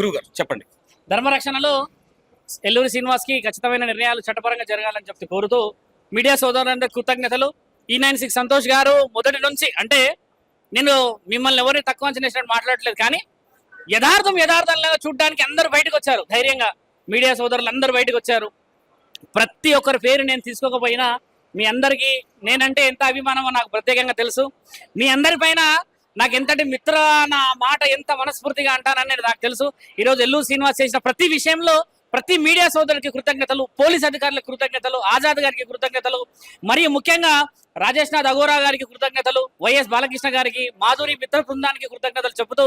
గురువు గారు చెప్పండి. ధర్మరక్షణలో ఎల్లూరి శ్రీనివాస్కి ఖచ్చితమైన నిర్ణయాలు చట్టపరంగా జరగాలని చెప్పి కోరుతూ మీడియా సోదరులందరికీ కృతజ్ఞతలు. ఈ నైన్ సిక్స్ సంతోష్ గారు మొదటి నుంచి అంటే నేను మిమ్మల్ని ఎవరిని తక్కువ అంచనా వేసినట్టు మాట్లాడట్లేదు కానీ యథార్థం యథార్థంగా చూడడానికి అందరూ బయటకు వచ్చారు. ధైర్యంగా మీడియా సోదరులు అందరూ బయటకు వచ్చారు. ప్రతి ఒక్కరి పేరు నేను తీసుకోకపోయినా మీ అందరికీ నేనంటే ఎంత అభిమానమో నాకు ప్రత్యేకంగా తెలుసు. మీ అందరిపైన నాకు ఎంతటి మిత్ర నా మాట ఎంత మనస్ఫూర్తిగా అంటానని నాకు తెలుసు. ఈరోజు ఎల్లు శ్రీనివాస్ చేసిన ప్రతి విషయంలో ప్రతి మీడియా సోదరుడికి కృతజ్ఞతలు పోలీస్ అధికారులకు కృతజ్ఞతలు ఆజాద్ గారికి కృతజ్ఞతలు మరియు ముఖ్యంగా రాజేష్ నాథ్ అగోరా గారికి కృతజ్ఞతలు వైఎస్ బాలకృష్ణ గారికి మాధురి మిత్ర బృందానికి కృతజ్ఞతలు చెబుతూ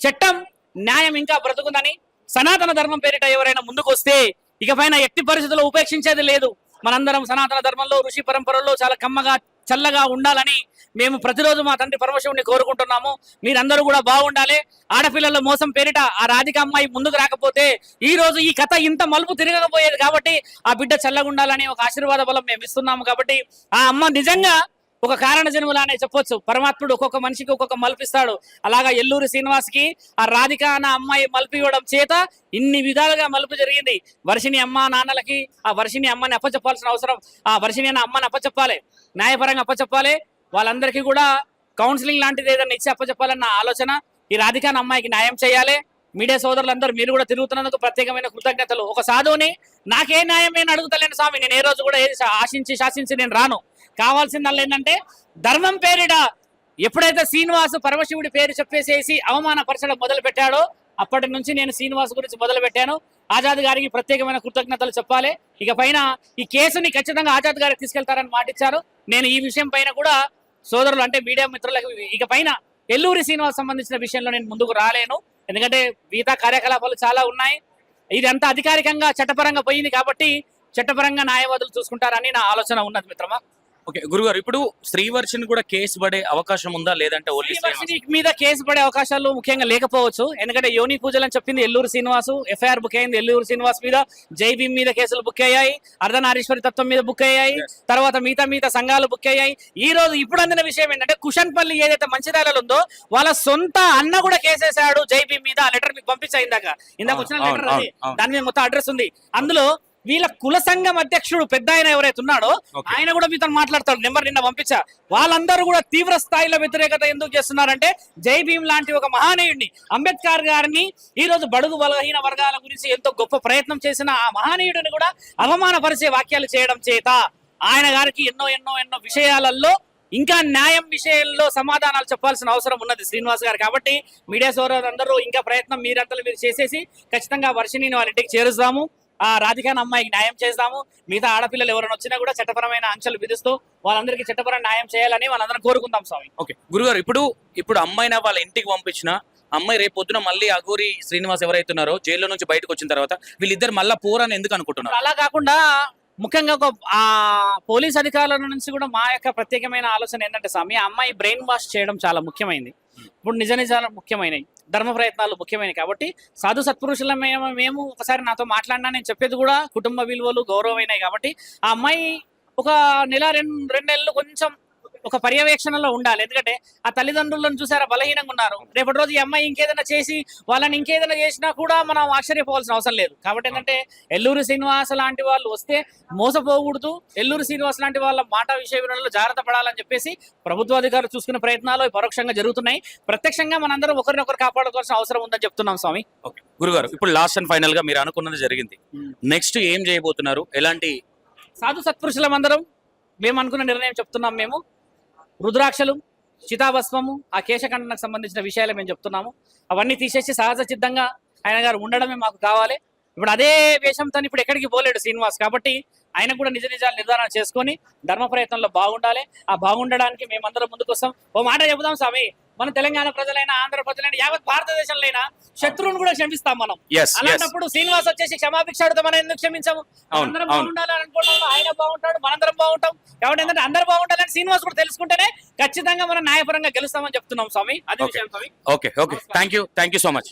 చట్టం న్యాయం ఇంకా బ్రతుకుందని సనాతన ధర్మం పేరిట ఎవరైనా ముందుకు వస్తే ఇకపైన ఎట్టి పరిస్థితుల్లో ఉపేక్షించేది లేదు. మనందరం సనాతన ధర్మంలో ఋషి పరంపరలో చాలా కమ్మగా చల్లగా ఉండాలని మేము ప్రతిరోజు మా తండ్రి పరమశివుని కోరుకుంటున్నాము. మీరందరూ కూడా బాగుండాలి. ఆడపిల్లల మోసం పేరిట ఆ రాధిక అమ్మాయి ముందుకు రాకపోతే ఈ రోజు ఈ కథ ఇంత మలుపు తిరగకపోయేది కాబట్టి ఆ బిడ్డ చల్లగుండాలని ఒక ఆశీర్వాద బలం మేము ఇస్తున్నాము కాబట్టి ఆ అమ్మ నిజంగా ఒక కారణ జన్మలానే చెప్పొచ్చు. పరమాత్ముడు ఒక్కొక్క మనిషికి ఒక్కొక్క మల్పిస్తాడు అలాగా ఎల్లూరి శ్రీనివాస్కి ఆ రాధిక అన్న అమ్మాయి మలుపు ఇవ్వడం చేత ఇన్ని విధాలుగా మలుపు జరిగింది. వర్షిని అమ్మ నాన్నలకి ఆ వర్షిని అమ్మని అప్పచెప్పాల్సిన అవసరం. ఆ వర్షిని అన్న అమ్మని అప్పచెప్పాలి. న్యాయపరంగా అప్పచెప్పాలి. వాళ్ళందరికీ కూడా కౌన్సిలింగ్ లాంటిది ఏదైనా ఇచ్చి అప్పచెప్పాలన్న ఆలోచన. ఈ రాధిక అమ్మాయికి న్యాయం చేయాలి. మీడియా సోదరులందరూ మీరు కూడా తిరుగుతున్నందుకు ప్రత్యేకమైన కృతజ్ఞతలు. ఒక సాధువుని నాకే న్యాయం నేను అడుగుతలేను స్వామి. నేను ఏ రోజు కూడా ఏది ఆశించి శాసించి నేను రాను. కావాల్సిందల్లా ఏంటంటే ధర్మం పేరిట ఎప్పుడైతే శ్రీనివాసు పరమశివుడి పేరు చెప్పేసేసి అవమానపరచడం మొదలు పెట్టాడో అప్పటి నుంచి నేను శ్రీనివాస్ గురించి మొదలు పెట్టాను ఆజాద్ గారికి ప్రత్యేకమైన కృతజ్ఞతలు చెప్పాలి. ఇక పైన ఈ కేసుని ఖచ్చితంగా ఆజాద్ గారికి తీసుకెళ్తారని మాటిచ్చారు. నేను ఈ విషయం పైన కూడా సోదరులు అంటే మీడియా మిత్రులకు ఇక పైన ఎల్లూరి శ్రీనివాస్ సంబంధించిన విషయంలో నేను ముందుకు రాలేను. ఎందుకంటే మిగతా కార్యకలాపాలు చాలా ఉన్నాయి. ఇదంతా అధికారికంగా చట్టపరంగా పోయింది కాబట్టి చట్టపరంగా న్యాయవాదులు చూసుకుంటారని నా ఆలోచన ఉన్నది మిత్రమా? ఓకే గురుగారు ఇప్పుడు శ్రీవర్షిని కూడా కేసు పడే అవకాశం ఉందా? లేదంటే ఓన్లీ మీద కేసు పడే అవకాశాలు ముఖ్యంగా లేకపోవచ్చు. ఎందుకంటే యోని పూజలు అని చెప్పింది ఎల్లూరు శ్రీనివాసు ఎఫ్ఐఆర్ బుక్ అయింది ఎల్లూరు శ్రీనివాస్ మీద. జై భీమ్ మీద కేసులు బుక్ అయ్యాయి అర్ధనారీశ్వరి తత్వం మీద బుక్ అయ్యాయి తర్వాత మిగతా మిగతా సంఘాలు బుక్ అయ్యాయి. ఈ రోజు ఇప్పుడు అందిన విషయం ఏంటంటే కుషన్పల్లి ఏదైతే మంచిర్యాలలో ఉందో వాళ్ళ సొంత అన్న కూడా కేసేశాడు జై భీమ్ మీద. ఆ లెటర్ మీకు పంపించా ఇందాక? ఇందాక వచ్చిన లెటర్. దాని మీద మొత్తం అడ్రస్ ఉంది. అందులో వీళ్ళ కుల సంఘం అధ్యక్షుడు పెద్ద ఆయన ఎవరైతే ఉన్నాడో. ఆయన కూడా మీతో మాట్లాడతాడు. నెంబర్ నిన్న పంపించా. వాళ్ళందరూ కూడా తీవ్ర స్థాయిలో వ్యతిరేకత ఎందుకు చేస్తున్నారంటే జై భీమ్ లాంటి ఒక మహానీయుడిని అంబేద్కర్ గారిని ఈ రోజు బడుగు బలహీన వర్గాల గురించి ఎంతో గొప్ప ప్రయత్నం చేసిన ఆ మహానీయుడిని కూడా అవమానపరిచే వాక్యాలు చేయడం చేత ఆయన గారికి ఎన్నో ఎన్నో ఎన్నో విషయాలలో ఇంకా న్యాయం విషయంలో సమాధానాలు చెప్పాల్సిన అవసరం ఉన్నది శ్రీనివాస్ గారు. కాబట్టి మీడియా సోదరులందరూ ఇంకా ప్రయత్నం మీరంతలో మీరు చేసేసి ఖచ్చితంగా వర్షిని వాళ్ళ ఇంటికి చేరుస్తాము. ఆ రాధికాన్ అమ్మాయికి న్యాయం చేస్తాము. మిగతా ఆడపిల్లలు ఎవరైనా వచ్చినా కూడా చట్టపరమైన ఆంక్షలు విధిస్తూ వాళ్ళందరికీ చట్టపరమైన న్యాయం చేయాలని వాళ్ళందరం కోరుకుందాం స్వామి. ఓకే. గురుగారు ఇప్పుడు ఇప్పుడు అమ్మాయిని వాళ్ళ ఇంటికి పంపించిన అమ్మాయి రేపు పొద్దున మళ్ళీ అగూరి శ్రీనివాస్ ఎవరైతున్నారో జైల్లో నుంచి బయటకు వచ్చిన తర్వాత వీళ్ళిద్దరు మళ్ళా పోరని ఎందుకు అనుకుంటున్నారు? అలా కాకుండా ముఖ్యంగా ఒక ఆ పోలీస్ అధికారుల నుంచి కూడా మా యొక్క ప్రత్యేకమైన ఆలోచన ఏంటంటే స్వామి అమ్మాయి బ్రెయిన్ వాష్ చేయడం చాలా ముఖ్యమైనది ఇప్పుడు నిజ నిజాలు ముఖ్యమైనవి. ధర్మ ప్రయత్నాలు ముఖ్యమైనవి. కాబట్టి సాధు సత్పురుషుల మేము మేము ఒకసారి నాతో మాట్లాడినా నేను చెప్పేది కూడా కుటుంబ విలువలు గౌరవమైనవి. కాబట్టి ఆ అమ్మాయి ఒక నెల రెండు రెండు నెలలు కొంచెం ఒక పర్యవేక్షణలో ఉండాలి. ఎందుకంటే ఆ తల్లిదండ్రులను చూసారా? బలహీనంగా ఉన్నారు. రేపటి రోజు ఈ అమ్మాయి ఇంకేదైనా చేసి వాళ్ళని ఇంకేదైనా చేసినా కూడా మనం ఆశ్చర్యపోవాల్సిన అవసరం లేదు. కాబట్టి ఏంటంటే ఎల్లూరు శ్రీనివాస లాంటి వాళ్ళు వస్తే మోసపోకూడదు. ఎల్లూరు శ్రీనివాస్ లాంటి వాళ్ళ మాట విషయ వివరణలో జాగ్రత్త పడాలని చెప్పేసి ప్రభుత్వ అధికారులు చూసుకునే ప్రయత్నాలు పరోక్షంగా జరుగుతున్నాయి. ప్రత్యక్షంగా మనందరం ఒకరినొకరు కాపాడుకోవాల్సిన అవసరం ఉందని చెప్తున్నాం స్వామి. ఓకే. గురుగారు ఇప్పుడు లాస్ట్ అండ్ ఫైనల్గా మీరు అనుకున్నది జరిగింది. నెక్స్ట్ ఏం చేయబోతున్నారు? ఎలాంటి సాధు సత్పురుషులం అందరం మేము అనుకున్న నిర్ణయం చెప్తున్నాం మేము. రుద్రాక్షలు చితాభస్మము ఆ కేశఖండనకు సంబంధించిన విషయాలు మేము చెప్తున్నాము. అవన్నీ తీసేసి సహజ సిద్ధంగా ఆయన గారు ఉండడమే మాకు కావాలి. ఇప్పుడు అదే వేషంతో ఇప్పుడు ఎక్కడికి పోలేడు శ్రీనివాస్ కాబట్టి ఆయన కూడా నిజ నిజాలు నిర్ధారణ చేసుకొని ధర్మ ప్రయత్నంలో బాగుండాలి. ఆ బాగుండడానికి మేమందరం ముందుకు వస్తాం ఓ మాట చెబుదాం స్వామి. మన తెలంగాణ ప్రజలైనా ఆంధ్ర ప్రజలైనా యావత్ భారతదేశంలో అయినా శత్రువును కూడా క్షమిస్తాం మనం. అలాంటప్పుడు శ్రీనివాస్ వచ్చేసి క్షమాభిక్ష మనం ఎందుకు క్షమించాము? అందరం. బాగుండాలి అనుకుంటాం ఆయన బాగుంటాడు బాగుంటాం కాబట్టి ఏంటంటే అందరు బాగుండాలని శ్రీనివాస్ కూడా తెలుసుకుంటేనే ఖచ్చితంగా మనం న్యాయపరంగా గెలుస్తామని చెప్తున్నాం స్వామి. అది. విషయం స్వామి. Okay okay. Thank you thank you so much